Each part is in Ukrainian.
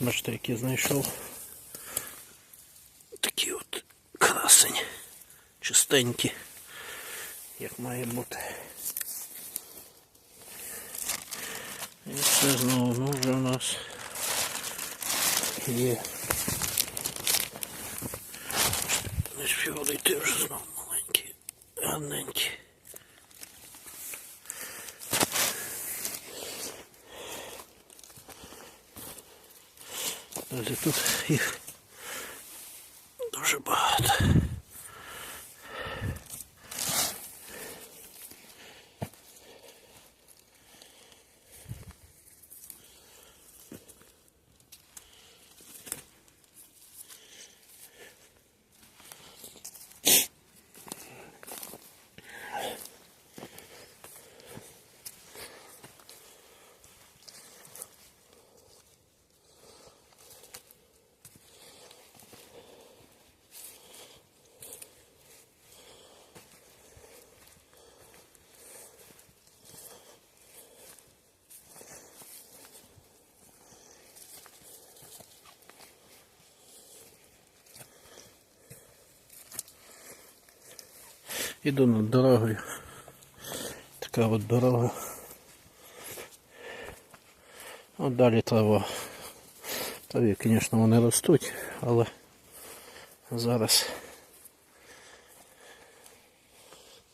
Бачите, які знайшов. Такі от красень. Чистенькі. Як має бути. І це знову, ну вже у нас є. Йти вже знову маленькі, гарненькі. Далі тут їх дуже багато. Іду над дорогою. Така от дорога. От далі трава. Траві, звісно, вони ростуть, але зараз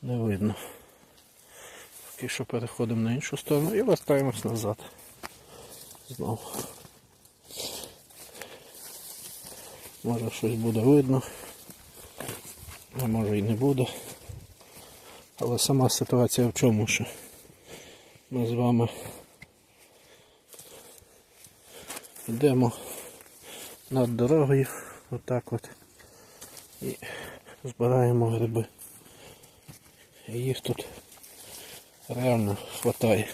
не видно. Поки що переходимо на іншу сторону і вертаємось назад. Знову. Може щось буде видно, а може і не буде. Але сама ситуація в чому, що ми з вами йдемо над дорогою, отак от, і збираємо гриби. Їх тут реально хватає,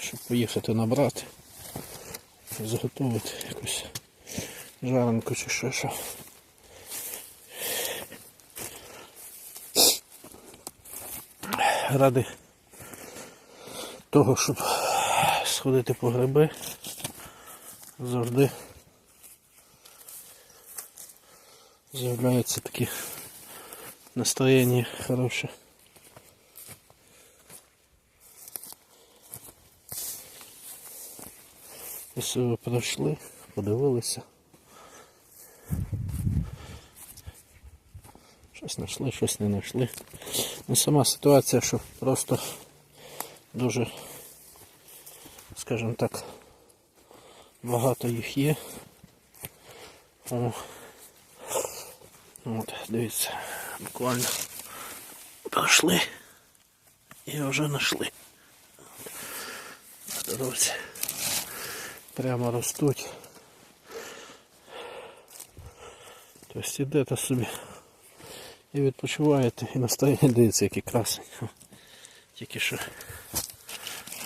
щоб поїхати набрати, заготовити якусь жаренку чи що що. Ради того, щоб сходити по гриби, завжди з'являється таке настроєння хороше. Ось ви пройшли, подивилися. Щось знайшли, щось не знайшли. Ну, сама ситуація, що просто дуже, скажімо так, багато їх є. О. От, дивіться, буквально пройшли і вже знайшли. На. Прямо ростуть. Тобто ідете собі і відпочиваєте і настроєння дивиться, який красень. Тільки що.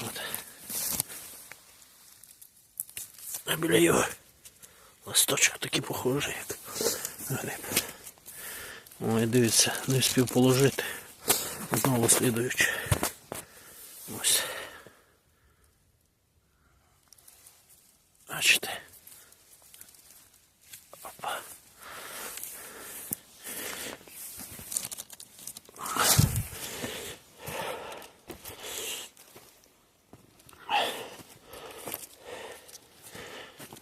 От. А біля його листочок такий похожий, як гриб. Ой, дивіться, не встиг положити. Знову слідуючи. Ось. Бачите?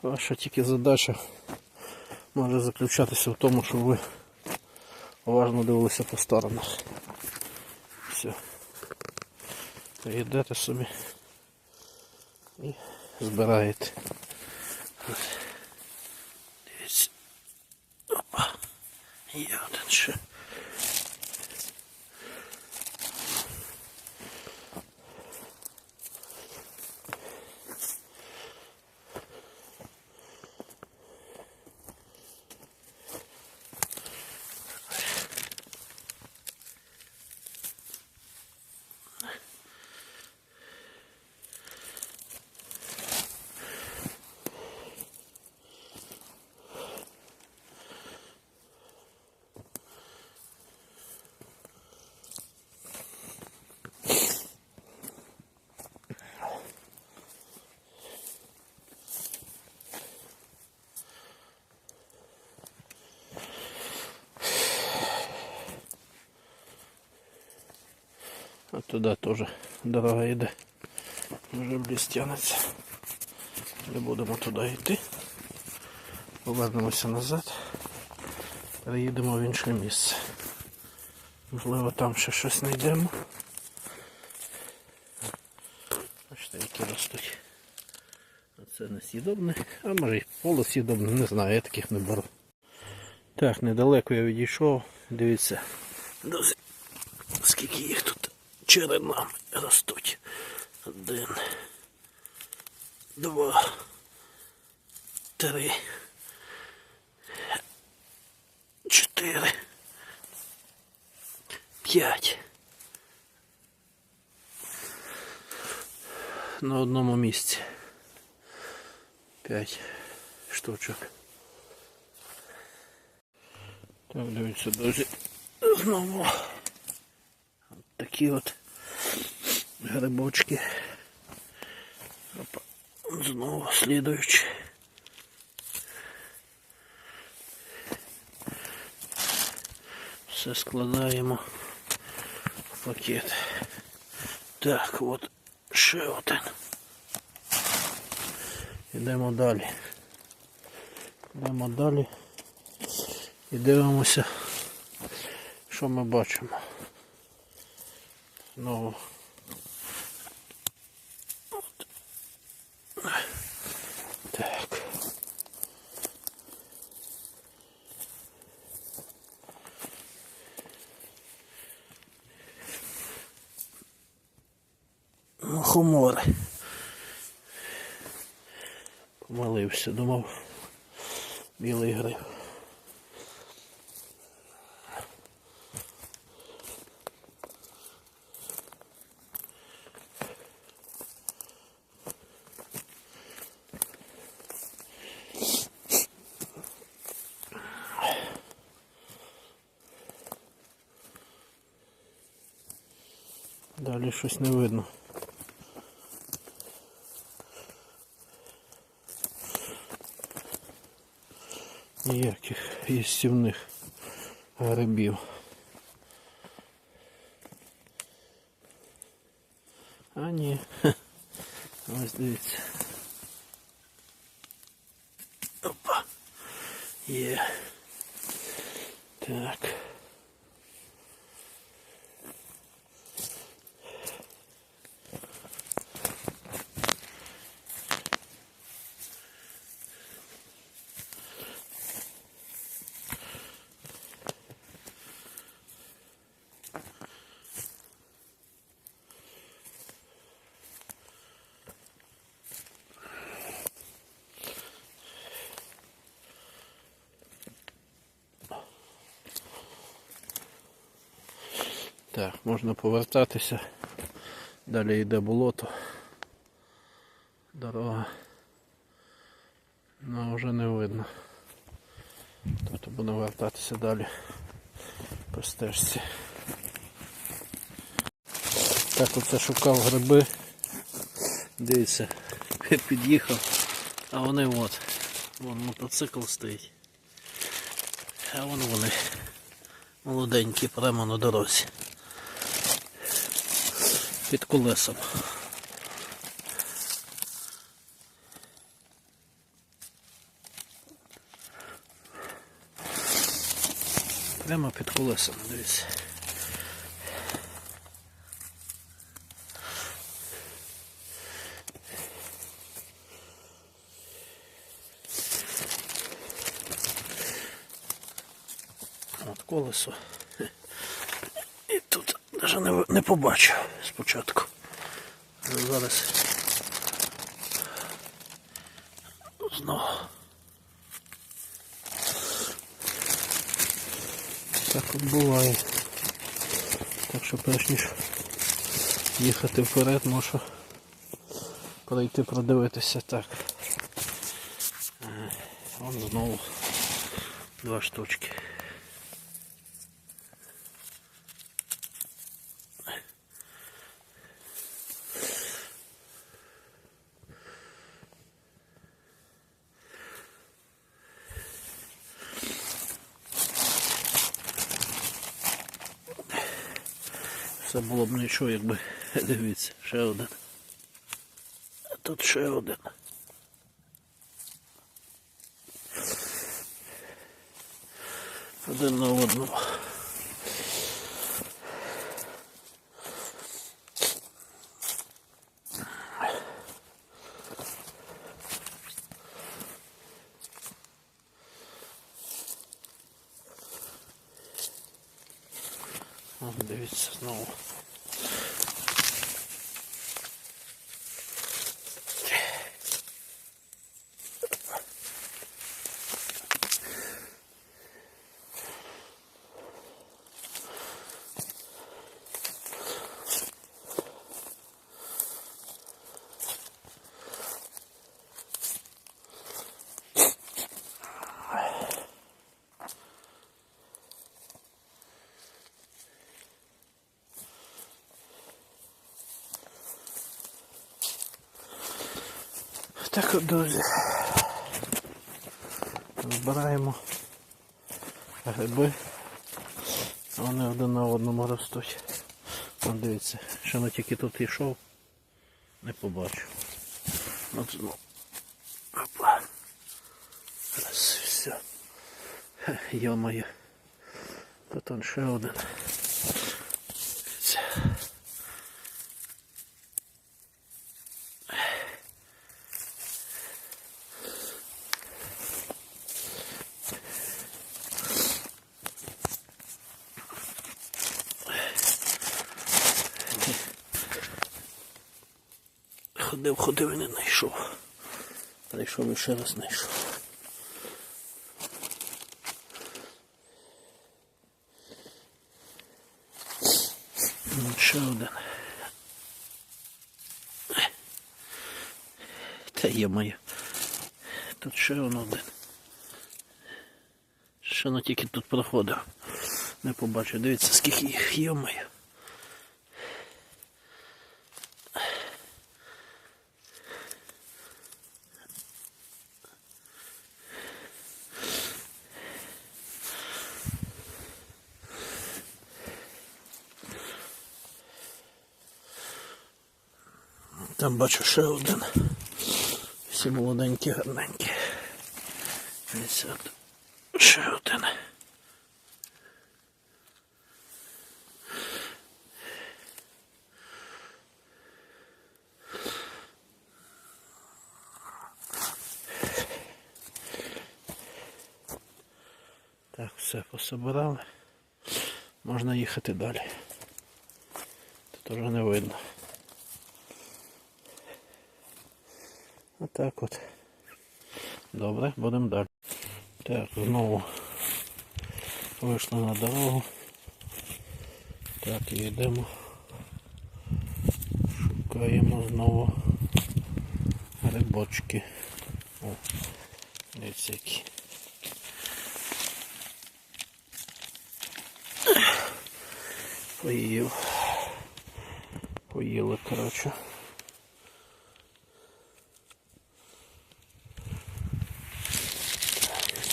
Ваша тільки задача може заключатися в тому, щоб ви уважно дивилися по сторонах. Все. Йдете собі і збираєте. Туди теж дорога йде. Вже в ліс. Не будемо туди йти. Повернемося назад. Переїдемо в інше місце. Можливо, там ще щось знайдемо. Бачите, які ростуть. Це не сідобне, а може і полусідобне, не знаю, я таких не беру. Так, недалеко я відійшов. Дивіться, скільки їх тут черенами ростуть. Один, два, три, чотири, п'ять. На одному місці. П'ять штучок. Так, дивіться, друзі. Знову такі от грибочки. Опа. Знову слідуючи. Все складаємо в пакет. Так, от ще один. Йдемо далі. Йдемо далі і дивимося, що ми бачимо. Знову. Мухомори. Помилився, думав білий гриб. Далі щось не видно. Ніяких їстівних грибів. А ні. Ось дивіться. Так, можна повертатися. Далі йде болото. Дорога. Ну вже не видно. Тобто будемо вертатися далі по стежці. Так оце шукав гриби. Дивіться, я під'їхав, а вони от. Вон мотоцикл стоїть. А вон вони. Молоденькі прямо на дорозі. Під колесом. Прямо під колесом, дивіться. Колесо. І тут навіть не побачив спочатку. Але Зараз знову. Так от буває. Так що перш ніж їхати вперед, можу пройти продивитися так. Е, Вон знову два штучки. Все було б нічого, якби дивіться, ще один. А тут ще один. Один на одному. О, дивіться знову. Так от, друзі. Збираємо гриби. Вони один на одному ростуть. От дивіться, що не тільки тут йшов, не побачив. От знову. Опа. Раз, все. Йо-моє. Тут он ще один. Дивіться. Ходив, ходив і не знайшов. Прийшов і ще раз знайшов. Ну, Ще один. Та є моє. Тут ще один. Ще не тільки тут проходив. Не побачив. Дивіться, скільки їх є моє. Там бачу ще один. Всі молоденькі, гарненькі. Ось от. Ще один. Так, все пособирали. Можна їхати далі. Тут вже не видно. Отак от. Добре, будемо далі. Так, знову вийшли на дорогу. Так, йдемо. Шукаємо знову грибочки. О, дивіться які. Поїв. Поїли, коротше.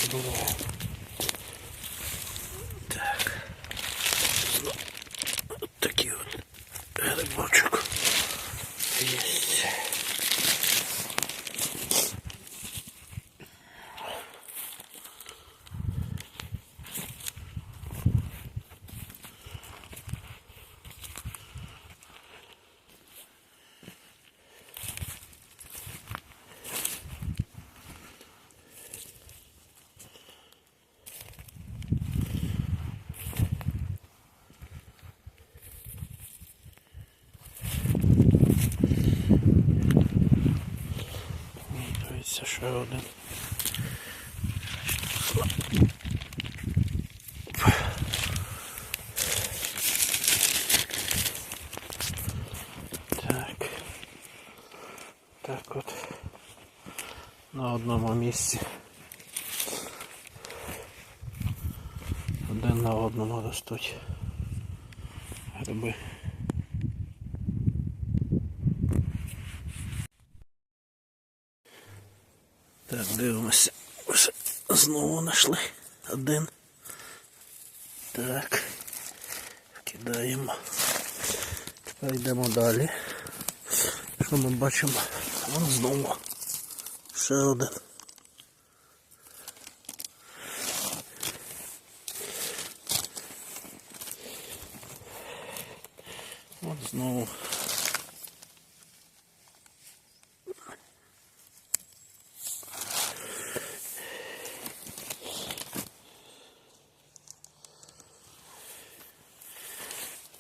Здорово. Так. От такий от грибочок. Есть. Дивіться, ще один. Так. Так от. На одному місці. Один на одному ростуть гриби. Так, дивимося. Ось знову знайшли один. Так. Кидаємо. Та йдемо далі. Що ми бачимо? Вон знову. Ще один. От знову.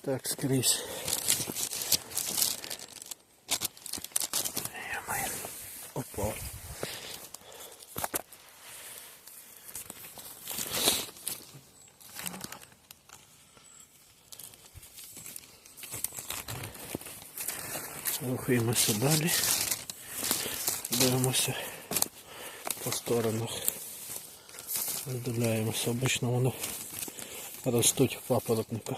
Так, скрізь. Ё-моё. Рухаємося далі. Дивимося по сторонах. Роздивляємося. Обично вони ростуть в папоротниках.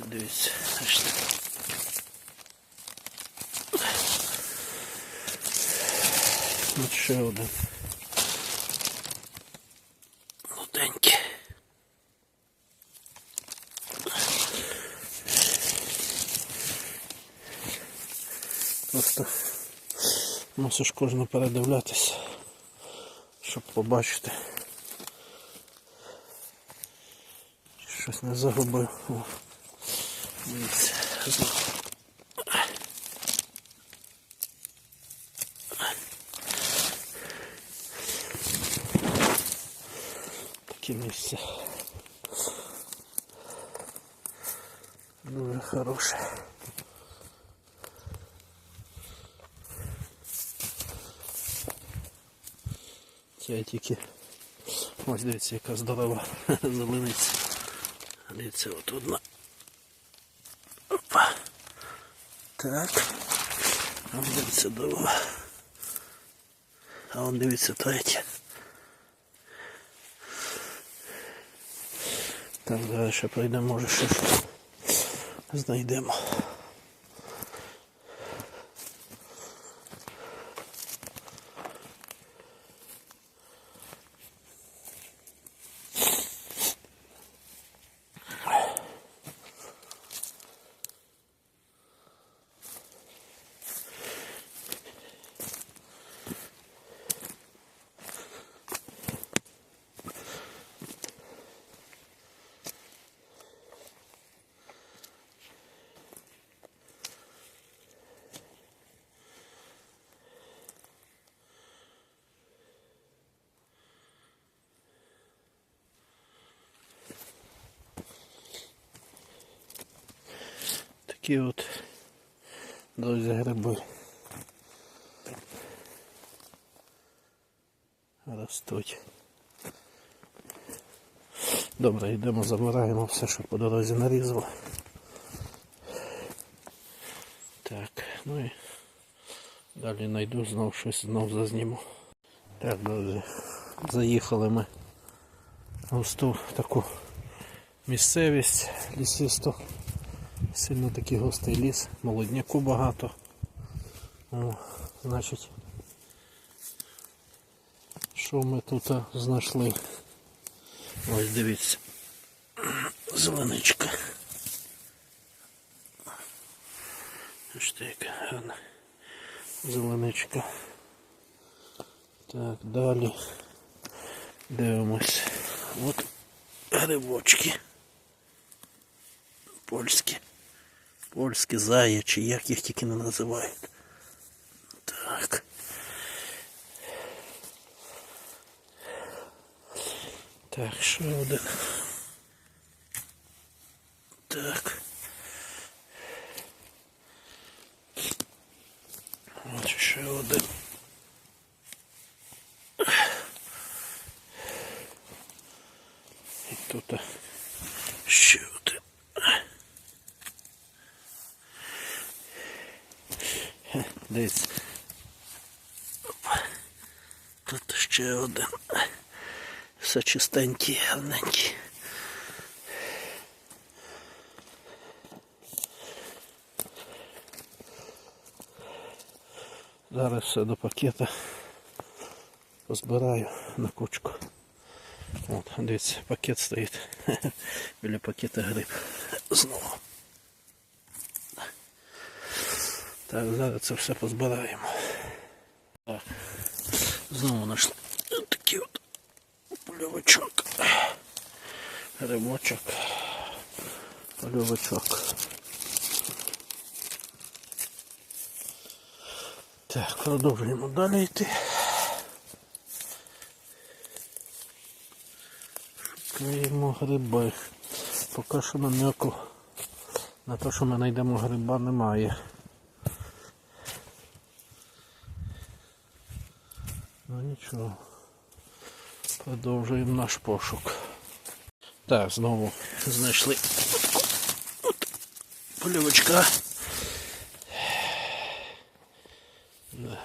Ось дивіться. От ще один. Молоденький. Просто мусиш кожну передивлятися, щоб побачити. чи Щось не загубив. О. Дивіться, знову. Таке місце. Дуже хороше. Це я тільки ось дивіться, яка здорова зелениця. Дивіться, от одна. Опа. Так. А дивіться друга. А он дивіться третя. Так, далі ще пройдемо, може щось знайдемо. Такі от друзі гриби. Ростуть. Добре, йдемо, забираємо все, що по дорозі нарізало. Так, ну і далі знайду знов щось знов зазніму. Так, друзі, заїхали ми в густу таку місцевість лісисту. Сильно такий густий ліс, молодняку багато. О, значить, що ми тут знайшли? Ось дивіться. Зеленичка. Ось така гарна зеленичка. Так, далі дивимось. От грибочки. Польські. Польські заячі, як їх тільки не називають. Так. Так, ще один. Так. От ще один. І тут ще Дивіться. Опа. Тут ще один. Все чистенький, гарненький. Зараз все до пакета позбираю на кучку. От, дивіться, пакет стоїть. Біля пакета гриб. Знову. Так, зараз це все позбираємо. Так. Знову знайшли такий от польовичок. Грибочок. Польовичок. Так, продовжуємо далі йти. Шукаємо гриби. Поки що намеку на те, що ми знайдемо гриба, немає. Ну нічого. Продовжуємо наш пошук. Так, знову знайшли от польовичка. Да.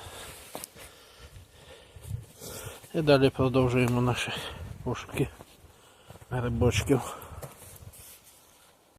І далі продовжуємо наші пошуки грибочків.